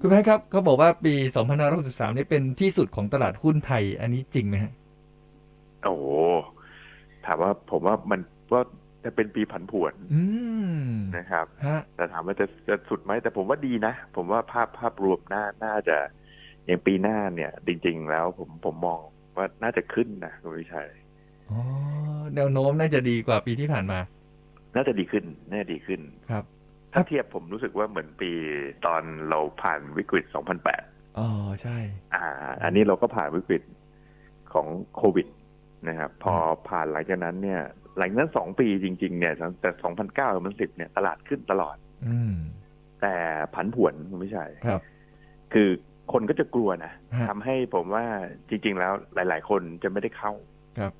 คุณแม่ครับเขาบอกว่าปี 2563นี่เป็นที่สุดของตลาดหุ้นไทย อันนี้จริงไหมฮะโอ้โหถามว่าผมว่ามันก็จะเป็นปีผันผวนอืมนะครับฮะแต่ถามว่าจะจะสุดไหมแต่ผมว่าดีนะ ผมว่าภาพภาพรวมน่าน่าจะอย่างปีหน้าเนี่ย จริง ๆ แล้วผมผมมองว่าน่าจะขึ้นนะคุณวิชัยอ๋อแนวโน้มน่าจะดีกว่าปีที่ผ่านมา น่าจะดีขึ้น น่าจะดีขึ้นครับ ถ้าเทียบผมรู้สึกว่าเหมือนปีตอนเราผ่านวิกฤต 2008 อ๋อ ใช่ อ่า อันนี้เราก็ผ่านวิกฤตของโควิดนะครับ พอผ่านหลังจากนั้นเนี่ย หลังจากนั้นสองปีจริง ๆ เนี่ยตั้งแต่ 2009มัน10 เนี่ย ตลาดขึ้นตลอด อืม แต่ผันผวนคุณไม่ใช่ครับ คือคนก็จะกลัวนะฮะทำให้ผมว่าจริง ๆ แล้วหลาย ๆ คนจะไม่ได้เข้า ครับ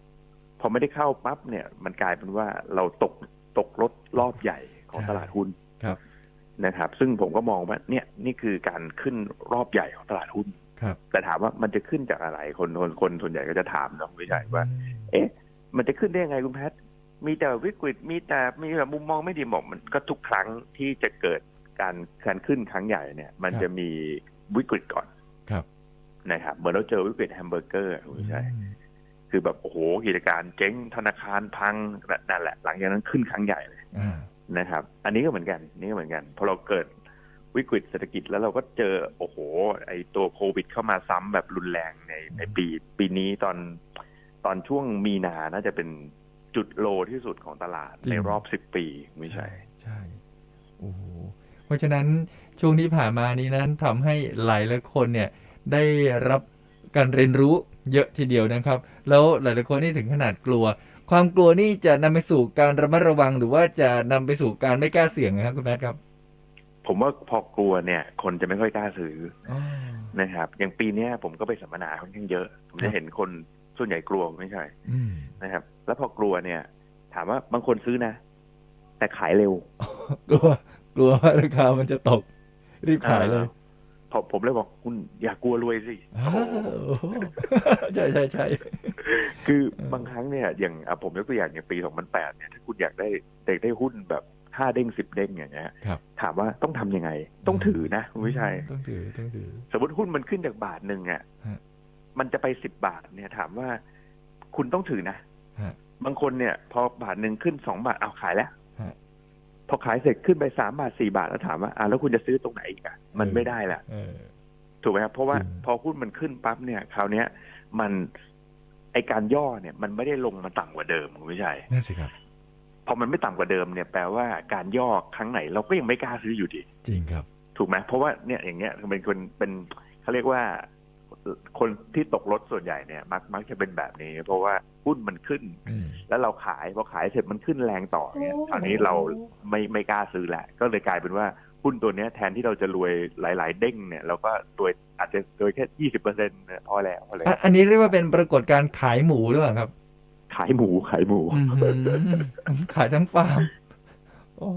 พอไม่ได้เข้าปั๊บเนี่ย มันกลายเป็นว่าเราตกตกรถรอบใหญ่ของใช่ตลาดหุ้น ครับนะครับ ซึ่งผมก็มองว่าเนี่ยนี่คือการขึ้นรอบใหญ่ของตลาดหุ้นครับ แต่ถามว่ามันจะขึ้นจากอะไรคนคนคนส่วนใหญ่ก็จะถามเนาะไม่ใช่ว่าอืมเอ๊ะ มันจะขึ้นได้ยังไงคุณแพทย์มีแต่วิกฤตมีแต่มีแบบมุมมองไม่ดีบอกมันก็ทุกครั้งที่จะเกิดการการขึ้นครั้งใหญ่เนี่ย มันจะมีวิกฤตก่อนครับนะครับเหมือนเราเจอวิกฤตแฮมเบอร์เกอร์อะคุณวิชัยอืมคือแบบโอ้โหกิจการเจ๊งธนาคารพังนั่นแหละ หลังจากนั้นขึ้นครั้งใหญ่เลยอ่า นะครับ อันนี้ก็เหมือนกันนี่ก็เหมือนกันพอเราเกิดวิกฤตเศรษฐกิจแล้วเราก็เจอโอ้โห ไอตัวโควิด เข้ามาซ้ำแบบรุนแรงในในปี ปีนี้ตอนตอนช่วงมีนาน่าจะเป็นจุดโลที่สุดของตลาดในรอบสิบปีไม่ใช่ ใช่โอ้โหเพราะฉะนั้นช่วงที่ผ่านมานี้นั้นทำให้หลายหลายคนเนี่ยได้รับการเรียนรู้เยอะทีเดียวนะครับ แล้วหลายๆคนนี่ถึงขนาดกลัว ความกลัวนี่จะนำไปสู่การระมัดระวัง หรือว่าจะนำไปสู่การไม่กล้าเสี่ยงนะครับคุณแม่ครับ ผมว่าพอกลัวเนี่ย คนจะไม่ค่อยกล้าซื้ออ๋อนะครับ อย่างปีเนี้ยผมก็ไปสัมมนาค่อนข้างเยอะ ผมครัจะบเห็นคนส่วนใหญ่กลัวไม่ใช่อืมนะครับ แล้วพอกลัวเนี่ย ถามว่าบางคนซื้อนะ แต่ขายเร็ว กลัว กลัวว่าราคามันจะตก รีบขายเลยพอผมเลยบอกคุณอย่ากลัวรวยสิอ้าโอ้วโหใช่ใช่ใช่ คือเออบางครั้งเนี่ยอย่างอะผมยกตัวอย่างอย่างปี 2008 เนี่ยถ้าคุณอยากได้เด็กได้หุ้นแบบห้าเด้งสิบเด้งอย่างเงี้ยครับถามว่าต้องทำยังไง ต้องถือนะคุณวิชัยต้องถือต้องถือ สมมติหุ้นมันขึ้นจากบาทหนึ่งอะฮะมันจะไปสิบบาทเนี่ย ถามว่าคุณต้องถือนะฮะบางคนเนี่ย พอบาทหนึ่งขึ้นสองบาทเอาขายแล้วฮะพอขายเสร็จขึ้นไปสามบาทสี่บาทแล้วถามว่าอ่าแล้วคุณจะซื้อตรงไหนอีกอะมันไม่ได้ละเออถูกไหมครับเพราะว่าจริงพอหุ้นมันขึ้นปั๊บเนี่ย คราวเนี้ยมัน ไอการย่อเนี่ยมันไม่ได้ลงมาต่ำกว่าเดิมคุณวิชัยนั่นสิครับพอมันไม่ต่ำกว่าเดิมเนี่ยแปลว่าการย่อครั้งไหนเราก็ยังไม่กล้าซื้ออยู่ดี จริงครับ ถูกไหมเพราะว่าเนี่ยอย่างเงี้ยเป็นคนเป็นเขาเรียกว่า คนที่ตกรถส่วนใหญ่เนี่ย มักมักจะเป็นแบบนี้ เพราะว่าหุ้นมันขึ้นอืมแล้วเราขายพอขายเสร็จมันขึ้นแรงต่อเนี่ยคราวนี้เราไม่ไม่กล้าซื้อแหละ ก็เลยกลายเป็นว่า หุ้นตัวเนี้ยแทนที่เราจะรวยหลาย ๆ เด้งเนี่ยเราก็รวยอาจจะรวยแค่ยี่สิบเปอร์เซ็นต์พอแล้วพอแล้วอะอันนี้เรียกว่าเป็นปรากฏการณ์ขายหมูหรือเปล่าครับ ขายหมูขายหมูอือหือขายทั้งฟาร์มโอ้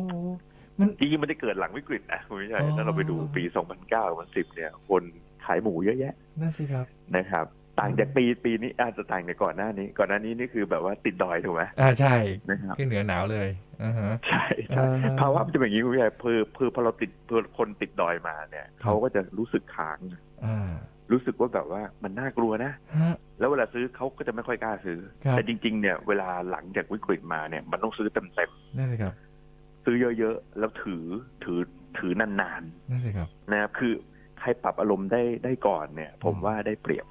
มันจริงๆมันได้เกิดหลังวิกฤตนะคุณวิชัยอ๋อถ้าเราไปดูปี2009 2010เนี่ย คนขายหมูเยอะแยะนั่นสิครับนะครับ ต่างจากปีปีนี้อาจจะต่างจากก่อนหน้านี้ ก่อนหน้านี้นี่คือแบบว่าติดดอยถูกไหมอ่าใช่นะครับขึ้นเหนือหนาวเลยอ่าฮะใช่ใช่อ่าภาวะมันจะเป็นอย่างนี้คุณวิชัยคือคือพอเราติดพอคนติดดอยมาเนี่ยเขาก็จะรู้สึกค้างอ่ารู้สึกว่าแบบว่ามันน่ากลัวนะฮะแล้วเวลาซื้อเขาก็จะไม่ค่อยกล้าซื้อครับแต่จริง ๆ เนี่ย เวลาหลังจากวิกฤตมาเนี่ย มันต้องซื้อเต็มนั่นสิครับๆซื้อเยอะๆ แล้วถือถือถือนานนั่นสิครับๆนะครับคือใครปรับอารมณ์ได้ได้ก่อนเนี่ย ผมว่าได้เปรียบอืม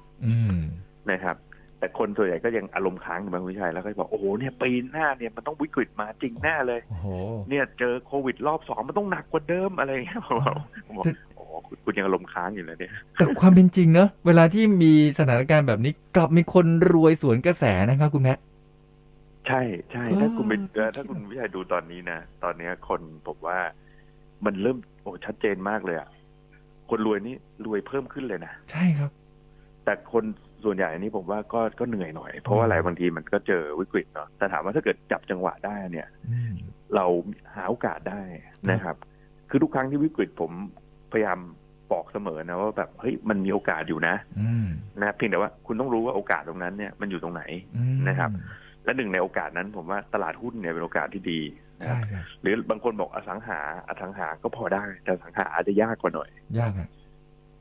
นะครับ แต่คนส่วนใหญ่ก็ยังอารมณ์ค้างอยู่บางวิชัยแล้วก็บอกโอ้โหเนี่ยปีหน้าเนี่ยมันต้องวิกฤตมาจริงแน่เลยโอ้โหเนี่ยเจอโควิดรอบสองมันต้องหนักกว่าเดิมอะไรอย่างเงี้ยผมบอกผมบอกโอ้โหคุณคุณยังอารมณ์ค้างอยู่เลยเนี่ยแต่ความเป็นจริงเนอะเวลาที่มีสถานการณ์แบบนี้กลับมีคนรวยสวนกระแสนะครับคุณแม่ใช่ใช่เออถ้าคุณไปเอ่อถ้าคุณวิชัยดูตอนนี้นะตอนเนี้ยคนผมว่ามันเริ่มโอ้ชัดเจนมากเลยอะคนรวยนี่รวยเพิ่มขึ้นเลยนะใช่ครับ แต่คนส่วนใหญ่นี่ผมว่าก็ก็เหนื่อยหน่อย เพราะว่าอะไรบางทีมันก็เจอวิกฤตเนาะแต่ถามว่าถ้าเกิดจับจังหวะได้เนี่ยอืมเราหาโอกาสได้นะครับ คือทุกครั้งที่วิกฤตผมพยายามบอกเสมอนะว่าแบบเฮ้ยมันมีโอกาสอยู่นะอืมนะเพียงแต่ว่าคุณต้องรู้ว่าโอกาสตรงนั้นเนี่ยมันอยู่ตรงไหนอืมนะครับ และหนึ่งในโอกาสนั้น ผมว่าตลาดหุ้นเนี่ยเป็นโอกาสที่ดีนะคใช่รับครับหรือบางคนบอกอสังหาอสังหาก็พอได้ แต่อสังหาอาจจะยากกว่าหน่อย ยากอะ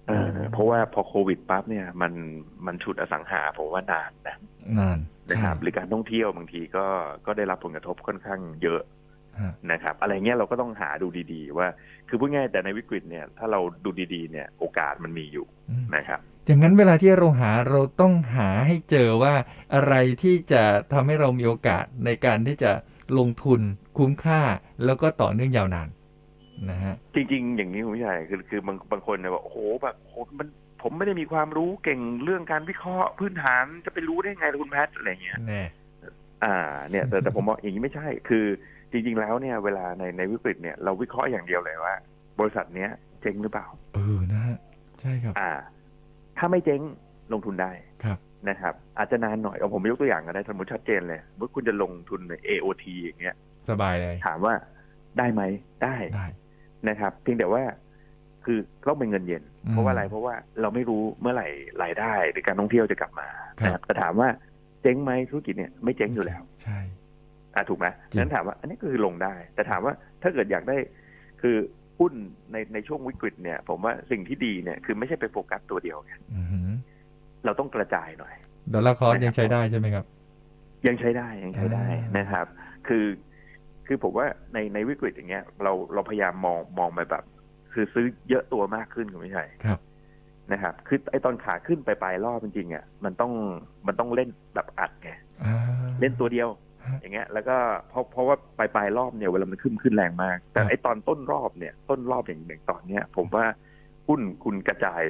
เออเพราะว่าพอโควิดปั๊บเนี่ยมันมันฉุดอสังหาผมว่านานนะนานนะครับหใช่รือการท่องเที่ยวบางทีก็ก็ได้รับผลกระทบค่อนข้างเยอะฮะนะครับ อะไรเงี้ยเราก็ต้องหาดูดีๆ ว่า คือพูดง่ายแต่ในวิกฤตเนี่ย ถ้าเราดูดีๆ เนี่ยโอกาสมันมีอยู่อืมนะครับอย่างนั้นเวลาที่เราหาเราต้องหาให้เจอว่าอะไรที่จะทำให้เรามีโอกาสในการที่จะลงทุนคุ้มค่าแล้วก็ต่อเนื่องยาวนาน นะฮะจริง ๆ อย่างนี้คุณผู้ใหญ่คือคือบางบางคนเนี่ยบอกโอ้โหแบบโหมันผมไม่ได้มีความรู้เก่งเรื่องการวิเคราะห์พื้นฐานจะไปรู้ได้ไงล่ะคุณแพทย์อะไรเงี้ยแน่อ่า เนี่ย แต่แต่ผมบอกอย่างนี้ไม่ใช่ คือจริง ๆ แล้วเนี่ยเวลาในในวิกฤตเนี่ยเราวิเคราะห์อย่างเดียวเลยว่า บริษัทเนี้ยเจ๊งหรือเปล่า เออนะฮะใช่ครับ อ่า ถ้าไม่เจ๊งลงทุนได้ครับนะครับ อาจจะนานหน่อยเอาผมยกตัวอย่างก็ได้สมมติชัดเจนเลยว่าคุณจะลงทุนใน AOT อย่างเงี้ย สบายเลย ถามว่าได้ไหมได้ได้ นะครับเพียงแต่ว่าคือต้องเป็นเงินเย็นอืมเพราะว่าอะไรเพราะว่าเราไม่รู้เมื่อไหร่รายได้ หรือการท่องเที่ยวจะกลับมาครับนะครับแต่ถามว่าเจ๊งไหมธุรกิจเนี่ยไม่เจ๊งอยู่แล้ว ใช่อะถูกไหมจริงฉะนั้นถามว่า อันนี้ก็คือลงได้ แต่ถามว่าถ้าเกิดอยากได้ คือหุ้นในในช่วงวิกฤตเนี่ย ผมว่าสิ่งที่ดีเนี่ยคือไม่ใช่ไปโฟกัสตัวเดียวไงอือหือเราต้องกระจายหน่อยดอลลาร์คอร์สยังใช้ได้ใช่ไหมครับ ยังใช้ได้ยังใช้ได้อ่านนะครับ คือ คือผมว่าในในวิกฤตอย่างเงี้ย เราเราพยายามมองมองไปแบบ คือซื้อเยอะตัวมากขึ้นคุณไม่ใช่ครับนะครับ คือไอตอนขาขึ้นไปปลายรอบจริงๆอะมันต้องมันต้องเล่นแบบอัดไงอ่าเล่นตัวเดียวฮะอย่างเงี้ย แล้วก็เพราะเพราะว่าปลายปลายรอบเนี่ยเวลามันขึ้นขึ้นแรงมาก แต่ครับไอตอนต้นรอบเนี่ย ต้นรอบอย่างอย่างตอนเนี้ย ผมว่าหุ้นคุณกระจาย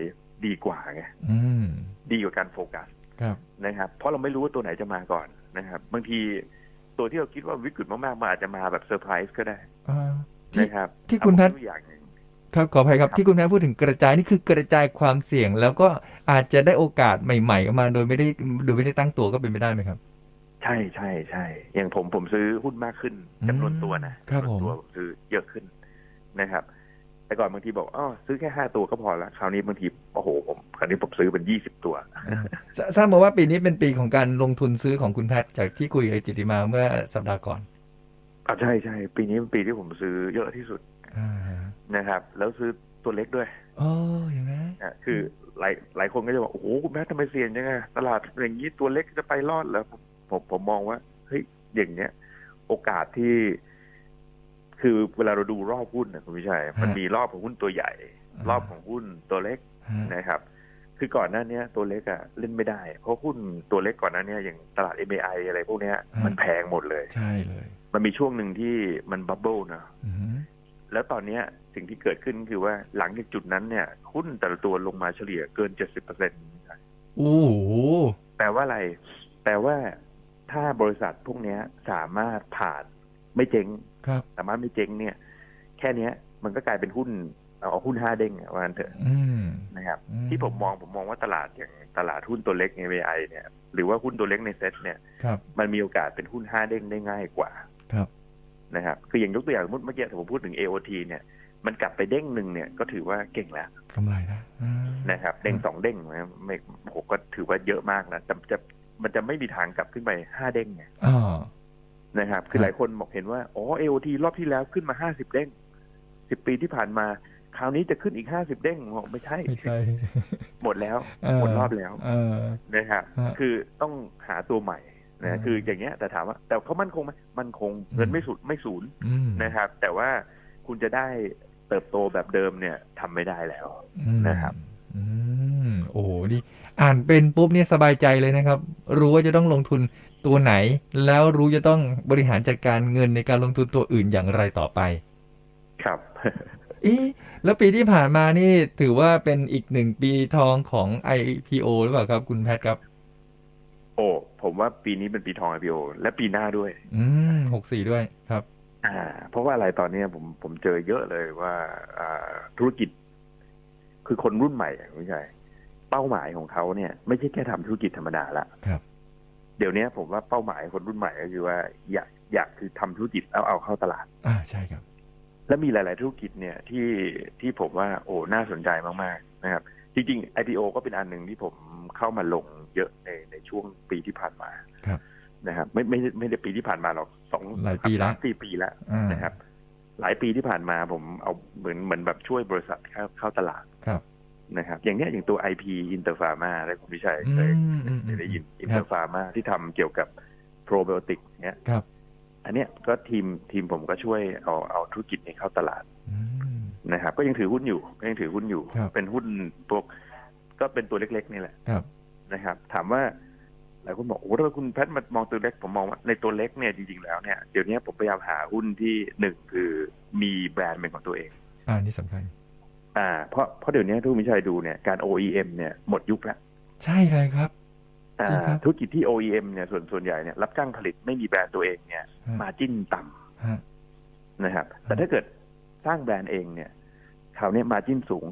ดีกว่าไงอืมดีกว่าการโฟกัสครับนะครับ เพราะเราไม่รู้ว่าตัวไหนจะมาก่อนนะครับ บางที ตัวที่เราคิดว่าวิกฤตมากๆมันอาจจะมาแบบเซอร์ไพรส์ก็ได้อ่าที่นะครับที่คุณเอาแพทย์ตัวอย่างหนึ่งครับขออภัยครับครับที่คุณแม่พูดถึงกระจายนี่คือกระจายความเสี่ยง แล้วก็อาจจะได้โอกาสใหม่ๆออกมาโดยไม่ได้โดยไม่ได้ตั้งตัวก็เป็นไปได้ไหมครับ ใช่ใช่ใช่อย่างผมผมซื้อหุ้นมากขึ้นอืมจำนวนตัวนะครับจำนวนตัวผมผมซื้อเยอะขึ้นนะครับ แต่ก่อนบางทีบอกอ๋อซื้อแค่ห้าตัวก็พอละคราวนี้บางทีโอ้โหผมคราวนี้ผมซื้อเป็นยี่สิบตัวทราทราบมาว่าปีนี้เป็นปีของการลงทุนซื้อของคุณแพทย์จากที่คุยกับจิติมาเมื่อสัปดาห์ก่อนอ่าใช่ใช่ปีนี้เป็นปีที่ผมซื้อเยอะที่สุดอ่านะครับ แล้วซื้อตัวเล็กด้วยอ๋ออย่างนั้นนะคือหลายหลายคนก็จะบอกโอ้โหคุณแม่ทำไมเสี่ยงจังไงตลาดอย่างนี้ตัวเล็กจะไปรอดเหรอผมผมผมมองว่าเฮ้ยอย่างเนี้ย โอกาสที่ คือเวลาเราดูรอบหุ้นนะคุณวิชัยมันมีรอบของหุ้นตัวใหญ่ รอบของหุ้นตัวเล็กฮะนะครับ คือก่อนหน้าเนี้ยตัวเล็กอะเล่นไม่ได้ เพราะหุ้นตัวเล็กก่อนหน้าเนี้ยอย่างตลาด MAI อะไรพวกเนี้ยมันแพงหมดเลยใช่เลย มันมีช่วงหนึ่งที่มันบับเบิลนะอือหือแล้วตอนเนี้ยสิ่งที่เกิดขึ้นคือว่าหลังจากจุดนั้นเนี่ย หุ้นแต่ละตัวลงมาเฉลี่ยเกิน70%เปอร์เซ็นต์โอ้โหแปลว่าอะไร แปลว่าถ้าบริษัทพวกเนี้ยสามารถผ่านไม่เจ๊ง ครับสามารถไม่เจ๊งเนี่ย แค่เนี้ย มันก็กลายเป็นหุ้นเอาหุ้นห้าเด้งอะว่างั้นเถอะอืมนะครับอืมที่ผมมองผมมองว่าตลาดอย่างตลาดหุ้นตัวเล็กใน VI เนี่ย หรือว่าหุ้นตัวเล็กในเซ็ตเนี่ยครับมันมีโอกาสเป็นหุ้นห้าเด้งได้ง่ายกว่าครับนะครับ คืออย่างยกตัวอย่างสมมติเมื่อกี้ผมพูดถึง AOT เนี่ยมันกลับไปเด้งหนึ่งเนี่ยก็ถือว่าเก่งแล้วกำไรนะอ่านะครับ เด้งสองเด้งนะไม่โหก็ถือว่าเยอะมากนะแต่จะมันจะไม่มีทางกลับขึ้นไปห้าเด้งไงอ๋อ นะครับ คือหลายคนบอกเห็นว่าอ๋อ AOT รอบที่แล้วขึ้นมาห้าสิบเด้งสิบปีที่ผ่านมา คราวนี้จะขึ้นอีกห้าสิบเด้งบอกไม่ใช่ไม่ใช่ หมดแล้วเออหมดรอบแล้วเออนะครับฮะคือต้องหาตัวใหม่อืมนะคืออย่างเงี้ยแต่ถามว่า แต่เขามั่นคงไหมมั่นคงเงินไม่สุดไม่ศูนย์อืมนะครับ แต่ว่าคุณจะได้เติบโตแบบเดิมเนี่ยทำไม่ได้แล้วอืมนะครับอืมโอ้โหดีอ่านเป็นปุ๊บเนี่ยสบายใจเลยนะครับ รู้ว่าจะต้องลงทุน ตัวไหน แล้วรู้จะต้องบริหารจัดการเงินในการลงทุนตัวอื่นอย่างไรต่อไป ครับเอ๊ะแล้วปีที่ผ่านมานี่ถือว่าเป็นอีกหนึ่งปีทองของ IPO หรือเปล่าครับ คุณแพทย์ครับ โอ้ผมว่าปีนี้เป็นปีทอง IPO และปีหน้าด้วย อืมหกสี่ด้วยครับ อ่า เพราะว่าอะไรตอนเนี้ยผมผมเจอเยอะเลยว่า อ่า ธุรกิจ คือคนรุ่นใหม่อะไม่ใช่เป้าหมายของเขาเนี่ย ไม่ใช่แค่ทำธุรกิจธรรมดาละครับ เดี๋ยวนี้ผมว่าเป้าหมายคนรุ่นใหม่ก็คือว่าอยากอยากคือทำธุรกิจเอาเอาเข้าตลาด อ่าใช่ครับ และมีหลาย ๆ ธุรกิจเนี่ยที่ที่ผมว่าโอ้น่าสนใจมาก ๆ นะครับ จริง ๆ IPO ก็เป็นอันหนึ่งที่ผมเข้ามาลงเยอะในในช่วงปีที่ผ่านมาครับนะครับ ไม่ไม่ไม่ได้ปีที่ผ่านมาหรอกสองหลายปีละสามสี่ปีแล้วอ่านะครับ หลายปีที่ผ่านมาผมเอาเหมือนเหมือนแบบช่วยบริษัทเข้าเข้าตลาดครับ นะครับอย่างเนี้ยอย่างตัว IP Interpharma และคุณวิชัยอืเคยมอืมเคอืยมได้ยินครับ Interpharma ที่ทำเกี่ยวกับโปรไบโอติกเนี้ยครับ อันเนี้ยก็ทีมทีมผมก็ช่วยเอาเอาธุรกิจนี้เข้าตลาดอืมนะครับ ก็ยังถือหุ้นอยู่ก็ยังถือหุ้นอยู่ครับเป็นหุ้นพวกก็เป็นตัวเล็กๆนี่แหละครับนะครับ ถามว่าหลายคนบอกโอ้ถ้าคุณแพทย์มามองตัวเล็กผมมองว่าในตัวเล็กเนี่ยจริงๆแล้วเนี่ยเดี๋ยวนี้ผมพยายามหาหุ้นที่หนึ่งคือมีแบรนด์เป็นของตัวเอง อ่านี่สำคัญ อ่าเพราะเพราะเดี๋ยวนี้ทุกมิชัยดูเนี่ยการ OEM เนี่ยหมดยุคแล้ว ใช่เลยครับอ่าจริงครับธุรกิจที่ OEM เนี่ยส่วนส่วนใหญ่เนี่ยรับจ้างผลิตไม่มีแบรนด์ตัวเองเนี่ยฮะมาจิ้นต่ำฮะนะครับ แต่ถ้าเกิดสร้างแบรนด์เองเนี่ยคราวเนี้มาจิ้นสูง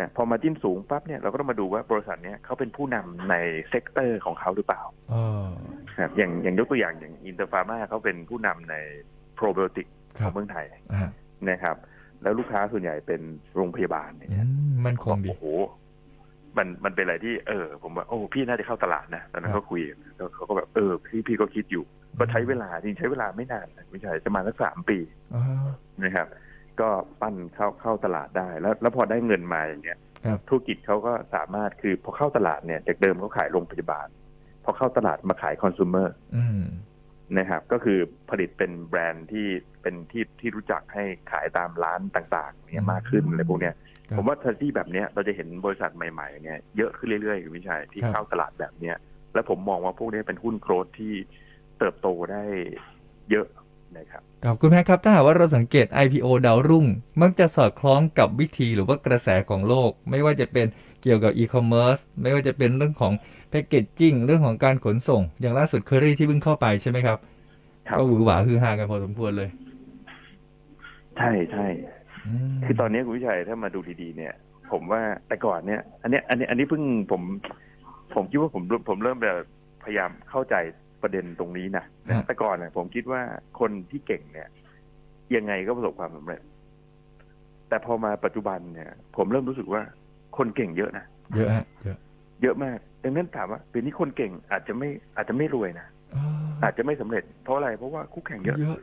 นะพอมาจิ้นสูงปั๊บเนี่ยเราก็ต้องมาดูว่าบริษัทเนี้ยเขาเป็นผู้นำในเซกเตอร์ของเขาหรือเปล่าเออครับอย่างอย่างยกตัวอย่างอย่างอินเตอร์ฟาร์มาเขาเป็นผู้นำในโปรไบโอติกคขรัอบงเมืองไทยอ่านะครับ แล้วลูกค้าส่วนใหญ่เป็นโรงพยาบาลอืเนี่ยมมันคงดีโอ้โหมันมันเป็นอะไรที่เออ ผมว่าโอ้พี่น่าจะเข้าตลาดนะตอนนั้นครัก็บคุยแล้วเขาก็แบบเออพี่พี่ก็คิดอยู่ ก็ใช้เวลาจริงใช้เวลาไม่นานนะไม่ใช่ประมาณสักสามปีอ๋อนะครับ ก็ปั้นเข้าเข้าตลาดได้แล้ว แล้วพอได้เงินมาอย่างเงี้ยครับธุรกิจเขาก็สามารถคือพอเข้าตลาดเนี่ยจากเดิมเขาขายโรงพยาบาลพอเข้าตลาดมาขายคอน sumer อืมนะครับก็คือผลิตเป็นแบรนด์ที่ เป็นที่ที่รู้จักให้ขายตามร้านต่างๆเนี่ยมากขึ้นอะไรพวกเนี้ยครับผมว่าที่แบบเนี้ยเราจะเห็นบริษัทใหม่ๆเนี่ยเยอะขึ้นเรื่อยๆคุณวิชัยที่ครับเข้าตลาดแบบเนี้ยแล้วผมมองว่าพวกนี้เป็นหุ้นโกรดที่เติบโตได้เยอะนะครับครับคุณแม่ครับถ้าหากว่าเราสังเกต IPO ดาวรุ่ง มักจะสอดคล้องกับวิธีหรือว่ากระแสของโลก ไม่ว่าจะเป็นเกี่ยวกับอีคอมเมิร์ซไม่ว่าจะเป็นเรื่องของแพ c เกจจิ้งเรื่องของการขนส่ง อย่างล่าสุดเคอรี่ที่เพิ่งเข้าไปใช่ไหมครับครับก็หวือหวาฮือฮากันพอสมควรเลย ใช่ใช่มคือตอนนี้คุณวิชัยถ้ามาดูดีๆเนี่ย ผมว่าแต่ก่อนเนี่ยอันเนี้ยอันนี้อันนี้เพิ่งผมผมคิดว่าผมผมเริ่มแบบพยายามเข้าใจประเด็นตรงนี้นะนะแต่ก่อนเนี่ยผมคิดว่าคนที่เก่งเนี่ย ยังไงก็ประสบความสำเร็จ แต่พอมาปัจจุบันเนี่ย ผมเริ่มรู้สึกว่าคนเก่งเยอะนะเยอะฮะเยอะ เยอะมากดังนั้นถามว่าปีนี้คนเก่งอาจจะไม่อาจจะไม่รวยนะอ๋ออาจจะไม่สำเร็จเพราะอะไรเพราะว่าคู่แข่งเยอะเยอะ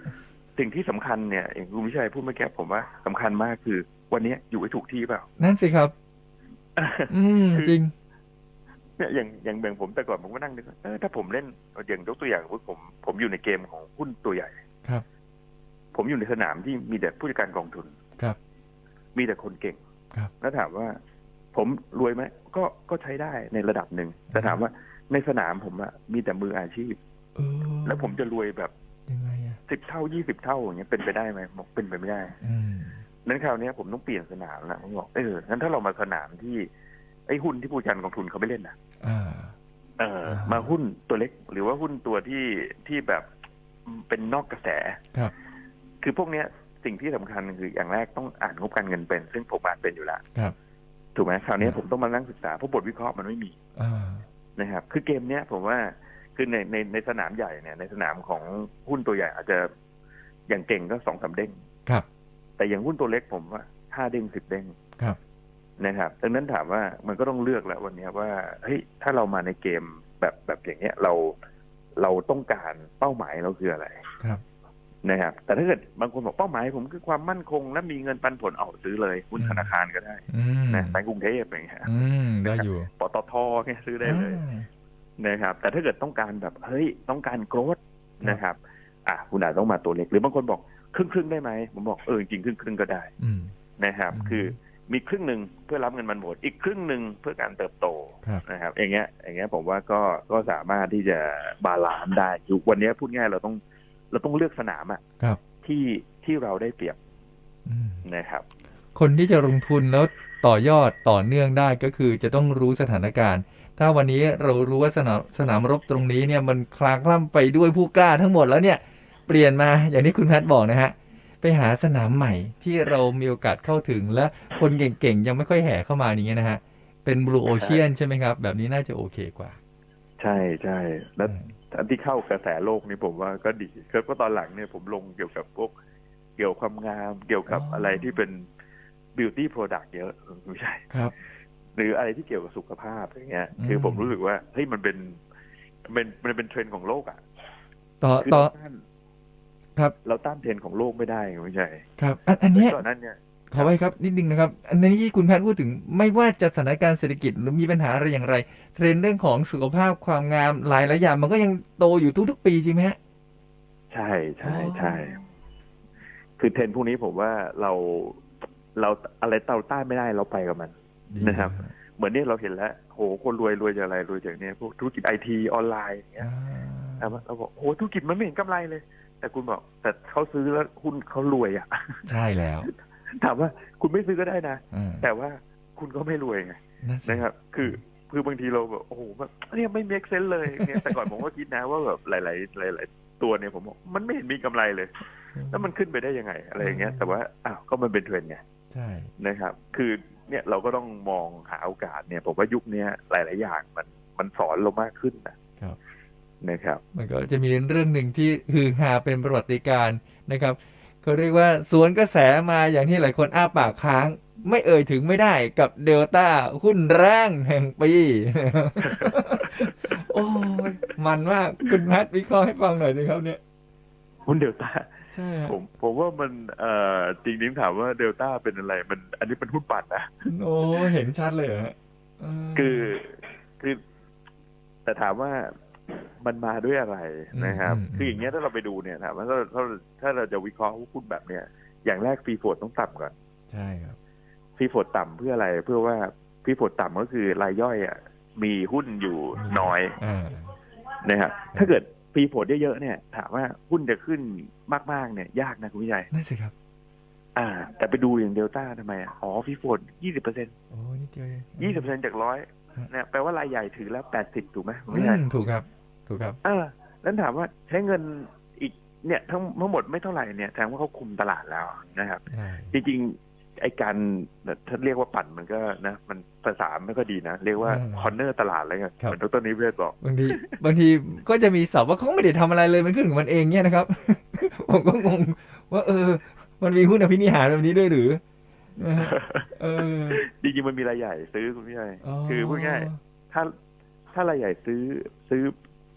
สิ่งที่สำคัญเนี่ยอย่างคุณวิชัยพูดเมื่อกี้ผมว่าสำคัญมากคือ วันนี้อยู่ให้ถูกที่เปล่า นั่นสิครับ อืมคือจริงเนี่ยอย่างอย่างแบ่งผมแต่ก่อนผมก็นั่งนึกว่าเออถ้าผมเล่นอย่างยกตัวอย่างว่าผม ผมอยู่ในเกมของหุ้นตัวใหญ่ครับ ผมอยู่ในสนามที่มีแต่ผู้จัดการกองทุนครับ มีแต่คนเก่งครับ แล้วถามว่า ผมรวยไหมก็ก็ใช้ได้ในระดับหนึ่งแต่ถามว่าในสนามผมอะมีแต่มืออาชีพเออแล้วผมจะรวยแบบยังไงอะ สิบเท่ายี่สิบเท่าอย่างเงี้ยเป็นไปได้ไหมบอกเป็นไปไม่ได้อืมนั้นคราวเนี้ยผมต้องเปลี่ยนสนามแล้วผมบอกเอองั้นถ้าเรามาสนามที่ไอ้หุ้นที่ผู้จัดการกองทุนเขาไม่เล่นนะอ่าเอออ่ามมาหุ้นตัวเล็ก หรือว่าหุ้นตัวที่ที่แบบเป็นนอกกระแสครับ คือพวกเนี้ยสิ่งที่สำคัญคืออย่างแรกต้องอ่านงบการเงินเป็น ซึ่งผมอ่านเป็นอยู่แล้วครับ ถูกไหมคราวเนี้ยครับผมต้องมานั่งศึกษาเพราะบทวิเคราะห์มันไม่มีอ่านะครับ คือเกมเนี้ยผมว่า คือในในในสนามใหญ่เนี่ยในสนามของหุ้นตัวใหญ่อาจจะอย่างเก่งก็สองสามเด้งครับ แต่อย่างหุ้นตัวเล็กผมว่าห้าเด้งสิบเด้งครับนะครับดังนั้นถามว่ามันก็ต้องเลือกแล้ววันเนี้ยว่าเฮ้ยถ้าเรามาในเกมแบบแบบอย่างเงี้ยเราเราต้องการเป้าหมายเราคืออะไรครับนะครับ แต่ถ้าเกิดบางคนบอกเป้าหมาย ผมคือความมั่นคง และมีเงินปันผลเอาซื้อเลยหุ้นอืมธนาคารก็ได้อืมนะในกรุงเทพอย่างเงี้ยอืมได้อยู่ปตทเนี่ยซื้อได้เลยอ่า นะครับ แต่ถ้าเกิดต้องการแบบเฮ้ยต้องการโกรธครับนะครับ อะคุณอาจต้องมาตัวเล็กหรือบางคนบอกครึ่งครึ่งๆได้ไหมผมบอกเออจริงครึ่งครึ่งๆก็ได้อืมนะครับอืมคือมีครึ่งหนึ่งเพื่อรับเงินมันหมดอีกครึ่งหนึ่งเพื่อการเติบโตครับนะครับ อย่างเงี้ย อย่างเงี้ยผมว่าก็ก็สามารถที่จะบาลานซ์ได้ยุควันเนี้ยพูดง่ายเราต้องเราต้องเลือกสนามอะครับที่ที่เราได้เปรียบอืมนะครับ คนที่จะลงทุนแล้วต่อยอดต่อเนื่องได้ก็คือจะต้องรู้สถานการณ์ ถ้าวันนี้เรารู้ว่าสนามสนามรบตรงนี้เนี่ยมันคลาคล่ำไปด้วยผู้กล้าทั้งหมดแล้วเนี่ยเปลี่ยนมาอย่างที่คุณแพทย์บอกนะฮะไปหาสนามใหม่ที่เรามีโอกาสเข้าถึงและคนเก่งๆ ยังไม่ค่อยแห่เข้ามาอย่างเงี้ยนะฮะ เป็นบลูโอเชียนใช่ไหมครับ แบบนี้น่าจะโอเคกว่า ใช่ใช่แล้วอันที่เข้ากระแสโลกนี่ผมว่าก็ดีครับก็ตอนหลังเนี่ยผมลงเกี่ยวกับพวกเกี่ยวกับความงาม เกี่ยวกับอ๋อออะไรที่เป็น beauty product เยอะไม่ใช่ครับ หรืออะไรที่เกี่ยวกับสุขภาพอย่างเงี้ยอืมคือผมรู้สึกว่าเฮ้ยมันเป็นมันมันเป็นเทรนด์ของโลกอะต่อคือต่อเราต้านครับ เราต้านเทรนด์ของโลกไม่ได้ไม่ใช่ครับ อันอันเนี้ยก่อนนั้นเนี่ยขอไว้ครับนิดนึงนะครับ อันนี้ที่คุณแพทย์พูดถึงไม่ว่าจะสถานการณ์เศรษฐกิจหรือมีปัญหาอะไรอย่างไร เทรนด์เรื่องของสุขภาพความงามหลายหลายอย่างมันก็ยังโตอยู่ทุกๆปีจริงไหมฮะใช่ใช่อ๋อใช่คือเทรนด์พวกนี้ผมว่าเราเราอะไรเต่าต้านไม่ได้เราไปกับมัน นะครับ เหมือนนี่เราเห็นแล้วโหคนรวยรวยจากอะไรรวยจากเนี้ยพวกธุรกิจไอทีออนไลน์อย่างเงี้ยอ่าเราบอกโหธุรกิจมันไม่เห็นกำไรเลย แต่คุณบอกแต่เขาซื้อแล้วหุ้นเขารวยอะ ใช่แล้ว ถามว่าคุณไม่ซื้อก็ได้นะอ่าแต่ว่าคุณก็ไม่รวยไงนั่นสินะครับ คือคือบางทีเราแบบโอ้โหแบบเนี่ยไม่ make sense เลยเนี่ยแต่ก่อนผมก็คิดนะว่าแบบหลาย ๆ หลาย ๆ ตัวเนี่ยผมบอกมันไม่เห็นมีกำไรเลย แล้วมันขึ้นไปได้ยังไง อะไรอย่างเงี้ย แต่ว่าอ้าวก็มันเป็นเทรนด์ไงใช่นะครับ คือ เนี่ยเราก็ต้องมองหาโอกาสเนี่ย ผมว่ายุคเนี้ยหลาย ๆ อย่างมันมันสอนเรามากขึ้นนะครับนะครับ มันก็จะมีเรื่องหนึ่งที่ฮือฮาเป็นประวัติการณ์นะครับเขาเรียกว่าสวนกระแสมาอย่างที่หลายคนอ้าปากค้าง ไม่เอ่ยถึงไม่ได้กับเดลต้าหุ้นแรงแห่งปี โอ้ยมันมาก คุณแพทย์วิเคราะห์ให้ฟังหน่อยสิครับเนี่ยหุ้นเดลต้า ใช่ฮะผมผมว่ามันเอ่อจริงๆถามว่าเดลต้าเป็นอะไร มัน อันนี้เป็นหุ้นปั่นนะโอ้เห็นชัดเลยเหรอฮะเคือคือ แต่ถามว่ามันมาด้วยอะไรนะครับอืมอืมคืออย่างเงี้ยถ้าเราไปดูเนี่ยถามว่าถ้าถ้าถ้าเราจะวิเคราะห์หุ้นแบบเนี้ยอย่างแรกฟรีโฟดต้องต่ำก่อนใช่ครับฟรีโฟดต่ำเพื่ออะไร เพื่อว่าฟรีโฟดต่ำก็คือรายย่อยอะมีหุ้นอยู่น้อยอ่านะครับถ้าเกิด ฟรีโฟดเยอะๆเนี่ย ถามว่าหุ้นจะขึ้นมากๆเนี่ย ยากนะคุณวิชัยนั่นสิครับ อ่า แต่ไปดูอย่างเดลต้าทำไมอะอ๋อฟรีโฟดยี่สิบเปอร์เซ็นโอ้นิดเดียวเองยี่สิบเปอร์เซ็นจากร้อยฮะเนี่ยแปลว่ารายใหญ่ถือแล้วแปดสิบถูกไหมคุณอืวิชัยมถูกครับ ถูกครับเออแล้วถามว่าใช้เงินอีกเนี่ยทั้งทั้งหมดไม่เท่าไหร่เนี่ยแสดงว่าเขาคุมตลาดแล้วนะครับใช่จริงๆ ไอการถ้าเรียกว่าปั่นมันก็นะ มันภาษาไม่ค่อยดีนะ เรียกว่าคอนเนอร์ตลาดอะไรเงี้ยเหมือนดรนิเวศน์บอก บางทีบางทีก็จะมีศัพท์ว่าเขาไม่ได้ทำอะไรเลยมันขึ้นของมันเองเนี่ยนะครับ ผมก็งงว่า เออ มันมีหุ้นอภินิหารแบบนี้ด้วยหรือนะฮะเออจริงๆมันมีรายใหญ่ซื้อคุณพี่ชัยคือพูดง่ายถ้าถ้ารายใหญ่ซื้อซื้อ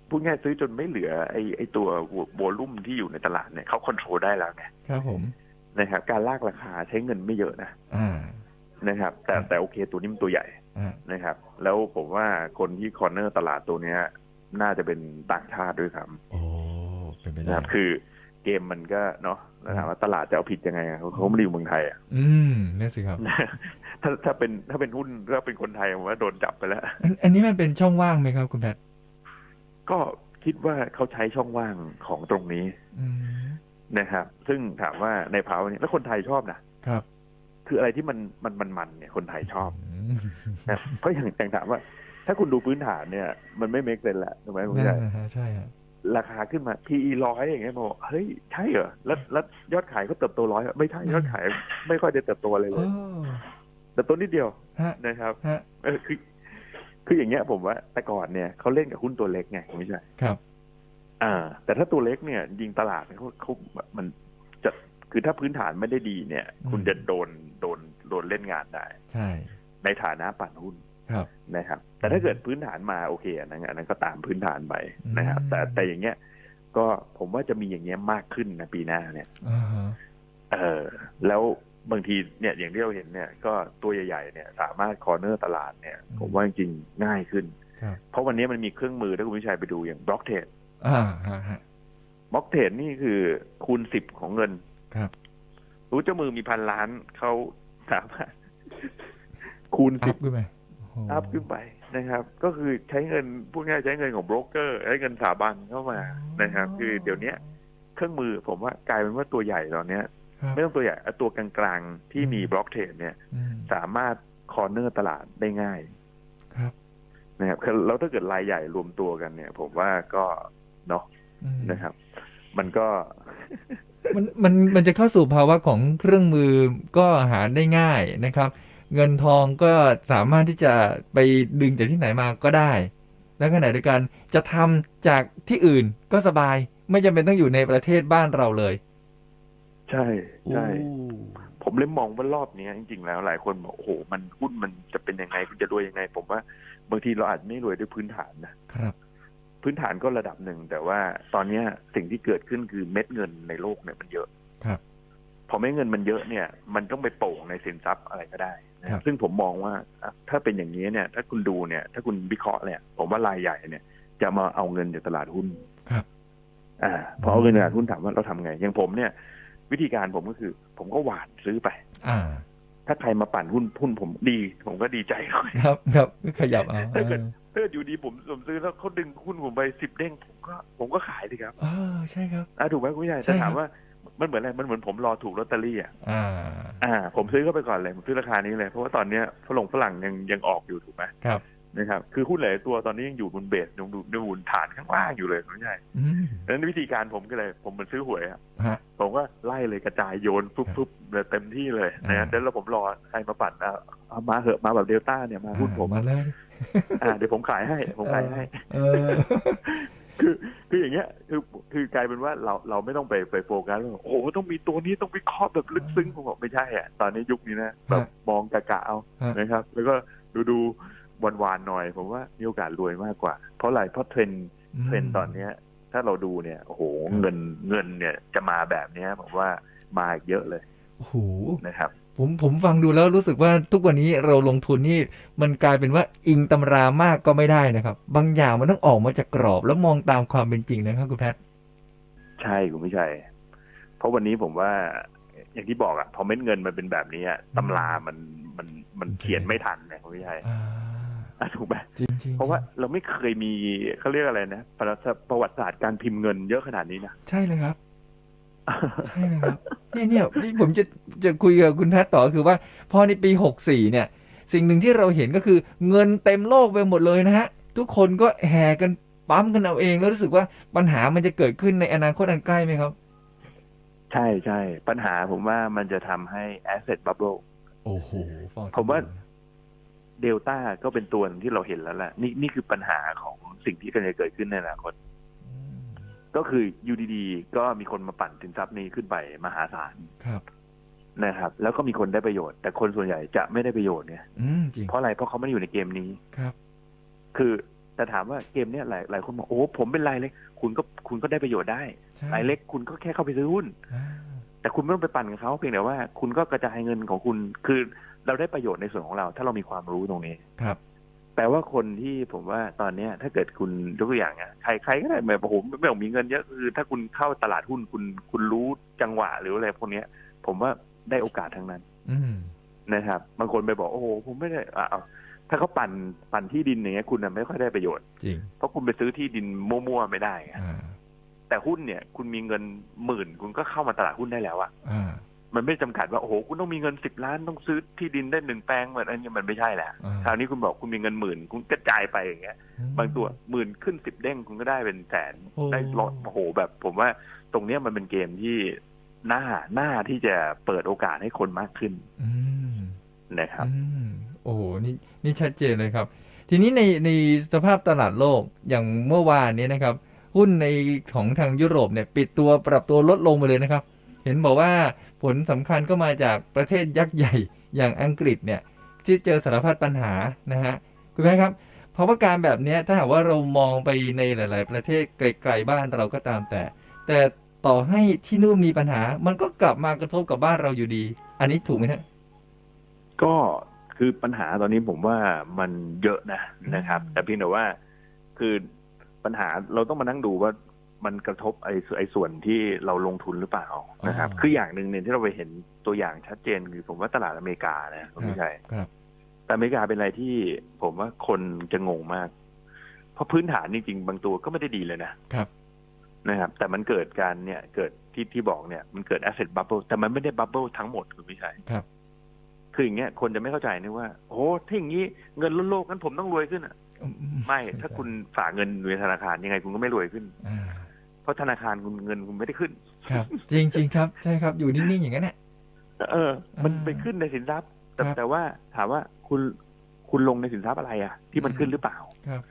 พูดง่ายซื้อจนไม่เหลือไอไอตัวโวลุ่มที่อยู่ในตลาดเนี่ยเขาคอนโทรลได้แล้วไงครับผม นะครับการลากราคาใช้เงินไม่เยอะนะอ่านะครับ แต่ครับแต่โอเคตัวนี้มันตัวใหญ่อ่านะครับ แล้วผมว่าคนที่คอร์เนอร์ตลาดตัวเนี้ย น่าจะเป็นต่างชาติด้วยซ้โอ้เป็นไปำได้นะครับคือเกมมันก็เนาะแล้วถามว่าตลาดจะเอาผิดยังไงอะเขาเขาไม่ได้อยู่เมืองไทยอะอืมนั่นสิครับ ถ้าถ้าเป็นถ้าเป็นหุ้นถ้าเป็นคนไทยผมว่าโดนจับไปแล้ว อันอันนี้มันเป็นช่องว่างไหมครับคุณแพทย์ก็คิดว่าเขาใช้ช่องว่างของตรงนี้อืม นะครับ ซึ่งถามว่าในภาวะนี้แล้วคนไทยชอบนะครับ คืออะไรที่มันมันมันมันเนี่ยคนไทยชอบมนะเพราะอย่างอย่างถามว่า ถ้าคุณดูพื้นฐานเนี่ย มันไม่เมกเซนแหละถูกไหมคุณนั่ใหญ่นนะฮะใช่ฮะราคาขึ้นมา PE ร้อยอย่างเงี้ยบอกเฮ้ยใช่เหรอแล้วแล้วยอดขายก็เติบโตร้อยไม่ใช่ยอดขาย ไม่ค่อยได้เติบโตอะไรเลโอ้ยเติบโตนิดเดียวฮะนะครับฮะเออคือคืออย่างเงี้ยผมว่าแต่ก่อนเนี่ยเขาเล่นกับหุ้นตัวเล็กไงคุณไม่ใช่ครับ อ่า แต่ถ้าตัวเล็กเนี่ยยิงตลาดเนี่ยเขาเขามันจะคือถ้าพื้นฐานไม่ได้ดีเนี่ย คุณจะโดนโดนโดนเล่นงานได้ ใช่ ในฐานะปั่นหุ้นครับนะครับ แต่ถ้าเกิดพื้นฐานมาโอเคอันนั้นอันนั้นก็ตามพื้นฐานไปนะครับอืมแต่แต่อย่างเงี้ย ก็ผมว่าจะมีอย่างเงี้ยมากขึ้นนะปีหน้าเนี่ยอ่าฮะเออแล้วบางทีเนี่ยอย่างที่เราเห็นเนี่ย ก็ตัวใหญ่ๆเนี่ย สามารถคอร์เนอร์ตลาดเนี่ย ผมว่าจริงๆง่ายขึ้นครับเพราะวันนี้มันมีเครื่องมือถ้าคุณวิชัยไปดูอย่างบล็อกเทรด อ่าฮะฮะบล็อกเทรดนี่คือคูณสิบของเงินครับ รู้เจ้ามือมีพันล้านเขาสามารถคูณอัสิพบขึ้นไปโอ้โหอัพขึ้นไปนะครับ ก็คือใช้เงินพูดง่ายๆใช้เงินของโบรกเกอร์ใช้เงินสถาบันเข้ามานะครับ คือเดี๋ยวเนี้ยเครื่องมือผมว่ากลายเป็นว่าตัวใหญ่ตอนเนี้ยครับไม่ต้องตัวใหญ่เอาตัวกลางๆที่มีอืมบล็อกเทรดเนี่ยอืมสามารถคอร์เนอร์ตลาดได้ง่าย ครับนะครับคือแล้วถ้าเกิดรายใหญ่รวมตัวกันเนี่ย ผมว่าก็ เนาะอืมนะครับ มันก็ มันมันมันจะเข้าสู่ภาวะของเครื่องมือก็หาได้ง่ายนะครับ เงินทองก็สามารถที่จะไปดึงจากที่ไหนมาก็ได้ แล้วขณะเดียวกันจะทำจากที่อื่นก็สบาย ไม่จำเป็นต้องอยู่ในประเทศบ้านเราเลย ใช่ใช่อู้ผมเลยมองว่ารอบเนี้ยจริงๆ แล้วหลายคนบอกโอ้โหมันหุ้นมันจะเป็นยังไงคุณจะรวยยังไง ผมว่าบางทีเราอาจไม่รวยด้วยพื้นฐานนะครับ พื้นฐานก็ระดับหนึ่ง แต่ว่าตอนเนี้ยสิ่งที่เกิดขึ้นคือเม็ดเงินในโลกเนี่ยมันเยอะครับพอไม่เงินมันเยอะเนี่ย มันต้องไปโป่งในสินทรัพย์อะไรก็ได้นะครับซึ่งผมมองว่าอะถ้าเป็นอย่างนี้เนี่ย ถ้าคุณดูเนี่ย ถ้าคุณวิเคราะห์เนี่ย ผมว่ารายใหญ่เนี่ย จะมาเอาเงินจากตลาดหุ้นครับ อ่า พอเอาเงินจากตลาดหุ้นถามว่าเราทำไง อย่างผมเนี่ย วิธีการผมก็คือ ผมก็หวานซื้อไป อ่าถ้าใครมาปั่นหุ้นหุ้นผมดี ผมก็ดีใจหน่อยครับ ครับขยับเอาถ้าเกิด ถ้าอยู่ดีผมผมซื้อแล้วเขาดึงหุ้นผมไปสิบเด้งผมก็ผมก็ขายสิครับเออใช่ครับอ่าถูกไหมคุณผู้ใหญ่ใช่แต่ถามครับว่ามันเหมือนอะไรมันเหมือนผมรอถูกลอตเตอรี่อะอ่าอ่า ผมซื้อเข้าไปก่อนเลยผมซื้อราคานี้เลย เพราะว่าตอนเนี้ยฝรั่งฝรั่งยังยังออกอยู่ถูกไหมครับ นะครับ คือหุ้นหลายตัวตอนนี้ยังอยู่บนเบสยังดูยังอยู่บนฐานข้างล่างอยู่เลยคุณผู้ใหญ่อืมดังนั้นวิธีการผมก็เลย ผมเหมือนซื้อหวยอะฮะผมก็ไล่เลยกระจายโยนปุ๊บปุ๊บเลยเต็มที่เลยอ่านะเดี๋ยวเราผมรอใครมาปั่นอะเอามาเหอะมาแบบเดลต้าเนี่ยมาหุ้นผมมาเลยอ่าเดี๋ยวผมขายให้ ผมขายให้เออคือคืออย่างเงี้ยคือคือกลายเป็นว่าเราเราไม่ต้องไปไปโฟกัสว่าโอ้โหต้องมีตัวนี้ต้องวิเคราะห์แบบลึกซึ้งผมบอกไม่ใช่อะตอนนี้ยุคนี้นะแบบมองกะกะเอาฮะนะครับ แล้วก็ดูดู วันวานๆหน่อย ผมว่ามีโอกาสรวยมากกว่า เพราะอะไรเพราะเทรนด์เทรนด์ตอนเนี้ย ถ้าเราดูเนี่ยโอ้โหครับเงินเงินเนี่ยจะมาแบบเนี้ยผมว่ามาอีกเยอะเลยโอ้โหนะครับผมผมฟังดูแล้วรู้สึกว่าทุกวันนี้เราลงทุนนี่มันกลายเป็นว่าอิงตำรามากก็ไม่ได้นะครับ บางอย่างมันต้องออกมาจากกรอบแล้วมองตามความเป็นจริงนะครับคุณแพทย์ใช่คุณไม่ใช่เพราะวันนี้ผมว่า อย่างที่บอกอะพอเม็ดเงินมันเป็นแบบนี้อะตำรามันมันมันเขียนไม่ทันนะคุณไม่ใช่อ่าอะ ถูกไหมจริงจริงเพราะว่าเราไม่เคยมีเขาเรียกอะไรนะประวัติประวัติศาสตร์การพิมพ์เงินเยอะขนาดนี้นะใช่เลยครับใช่เลยครับนี่เนี่ยนี่ผมจะจะคุยกับคุณแพทย์ต่อคือว่า พอในปีหกสี่เนี่ย สิ่งหนึ่งที่เราเห็นก็คือเงินเต็มโลกไปหมดเลยนะฮะ ทุกคนก็แห่กันปั๊มกันเอาเองแล้วรู้สึกว่าปัญหามันจะเกิดขึ้นในอนาคตอันใกล้ไหมครับ ใช่ใช่ปัญหาผมว่ามันจะทำให้ asset bubble โอ้โหฟังผมว่า เดลต้าก็เป็นตัวหนึ่งที่เราเห็นแล้วแหละนี่นี่คือปัญหาของสิ่งที่กำลังจะเกิดขึ้นในอนาคตอืมก็คืออยู่ดีๆก็มีคนมาปั่นสินทรัพย์นี้ขึ้นไปมหาศาลครับนะครับ แล้วก็มีคนได้ประโยชน์ แต่คนส่วนใหญ่จะไม่ได้ประโยชน์เนี่ยอืมจริงเพราะอะไรเพราะเขาไม่ได้อยู่ในเกมนี้ครับ คือแต่ถามว่าเกมเนี้ยหลายหลายคนบอกโอ้ผมเป็นรายเล็กคุณก็คุณก็ได้ประโยชน์ได้ใช่รายเล็กคุณก็แค่เข้าไปซื้อหุ้นอ่าแต่คุณไม่ต้องไปปั่นกับเขาเพียงแต่ว่า คุณก็กระจายเงินของคุณคือ เราได้ประโยชน์ในส่วนของเรา ถ้าเรามีความรู้ตรงนี้ครับ แปลว่าคนที่ผมว่าตอนเนี้ย ถ้าเกิดคุณยกตัวอย่างอะใครใครก็ได้แบบผมไม่ต้องมีเงินเยอะคือถ้าคุณเข้าตลาดหุ้นคุณคุณรู้จังหวะหรืออะไรพวกเนี้ย ผมว่าได้โอกาสทั้งนั้น อืมนะครับ บางคนไปบอกโอ้โหผมไม่ได้อะเอาถ้าเขาปั่นปั่นที่ดินอย่างเงี้ยคุณน่ะไม่ค่อยได้ประโยชน์จริงเพราะคุณไปซื้อที่ดินมั่วๆไม่ได้ไงอ่าแต่หุ้นเนี่ย คุณมีเงินหมื่น คุณก็เข้ามาตลาดหุ้นได้แล้วอะอ่า มันไม่จำกัดว่าโอ้โหคุณต้องมีเงินสิบล้านต้องซื้อที่ดินได้หนึ่งแปลงเหมือนอันนี้มันไม่ใช่แหละอ่าคราวนี้คุณบอกคุณมีเงินหมื่นคุณกระจายไปอย่างเงี้ย บางตัวหมื่นขึ้นสิบเด้งคุณก็ได้เป็นแสนโอ้ได้ร้อยโอ้โหแบบ ผมว่าตรงเนี้ยมันเป็นเกมที่น่าน่าที่จะเปิดโอกาสให้คนมากขึ้นอืมนะครับอืมโอ้โหนี่นี่ชัดเจนเลยครับ ทีนี้ในในสภาพตลาดโลกอย่างเมื่อวานนี้นะครับ หุ้นในของทางยุโรปเนี่ย ปิดตัวปรับตัวลดลงไปเลยนะครับเห็นบอกว่าผลสำคัญก็มาจากประเทศยักษ์ใหญ่อย่างอังกฤษเนี่ยที่เจอสารพัดปัญหานะฮะคุณแม่ครับเพราะว่าการแบบนี้ถ้าหากว่าเรามองไปในหลาย ๆ ประเทศไกลๆบ้านเราก็ตามแต่ แต่ต่อให้ที่นู่นมีปัญหา มันก็กลับมากระทบกับบ้านเราอยู่ดี อันนี้ถูกไหมฮะก็คือปัญหาตอนนี้ผมว่ามันเยอะนะนะครับ แต่เพียงแต่ว่าคือปัญหาเราต้องมานั่งดูว่า มันกระทบไอ้ส่วนไอ้ส่วนที่เราลงทุนหรือเปล่านะครับ คืออย่างหนึ่งเนี่ยที่เราไปเห็นตัวอย่างชัดเจนคือผมว่าตลาดอเมริกานะคุณผู้ชายครับแต่อเมริกาเป็นอะไรที่ผมว่าคนจะงงมาก เพราะพื้นฐานจริงๆบางตัวก็ไม่ได้ดีเลยนะครับนะครับ แต่มันเกิดการเนี่ยเกิดที่ที่บอกเนี่ยมันเกิด asset bubble แต่มันไม่ได้ bubble ทั้งหมดคุณพี่ชัยครับ คืออย่างเงี้ยคนจะไม่เข้าใจนึกว่าโอ้ถ้าอย่างนี้เงินล้นโลกงั้นผมต้องรวยขึ้นอะไม่ถ้าคุณฝากเงินอยู่ในธนาคารยังไงคุณก็ไม่รวยขึ้นอ่าเพ ราะธนาคารคุณเงินคุณไม่ได้ขึ้น ครับ จริงๆครับ ใช่ครับ อยู่นิ่ง ๆ อย่างนั้นแหละเออ มันอ่าไปขึ้นในสินทรัพย์ แต่ครับแต่ว่าถามว่าคุณคุณลงในสินทรัพย์อะไรอะ ที่มันขึ้นหรือเปล่า ครับ